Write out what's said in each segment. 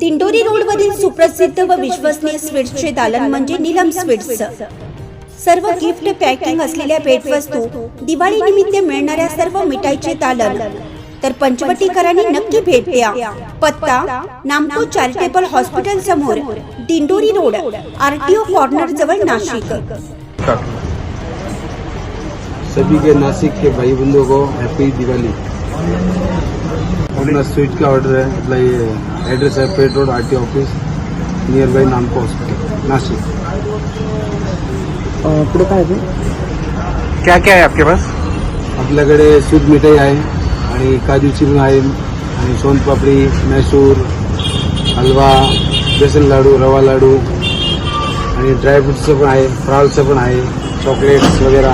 दिंडोरी रोडवरील सुप्रसिद्ध व विश्वसनीय स्वीट्सचे दालन म्हणजे नीलम स्वीट्स. सर्व गिफ्ट पॅकिंग असलेल्या भेटवस्तू दिवाळी निमित्त मिळणाऱ्या सर्व मिठाईचे दालन. तर पंचवटीकरांनी नक्की भेट द्या. पत्ता नामको चॅरिटेबल हॉस्पिटल समोर दिंडोरी रोड आरटीओ कॉर्नर जवळ नाशिक. सभी के नासिक के भाई बंधुओं को हैप्पी दिवाली। अपना स्वीट का ऑर्डर है मतलब ये एड्रेस है Peth road R T office near by Namco hospital Nashik पुढे काय आहे? क्या क्या है आपके पास? आपल्याकडे सूद मिठाई आहे आणि काजू चिरून आहे आणि सोनपापडी मैसूर हलवा बेसन लाडू रवा लाडू आणि ड्रायफ्रुट्सचं पण आहे फ्राळचं पण आहे चॉकलेट्स वगैरे.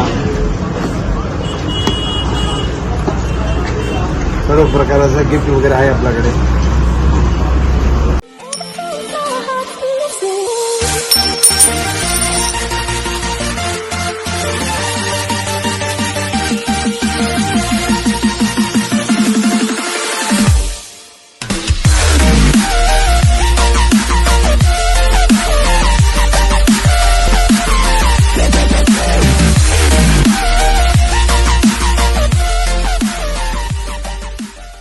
सर्व प्रकारचा गिफ्ट वगैरे आहे आपल्याकडे.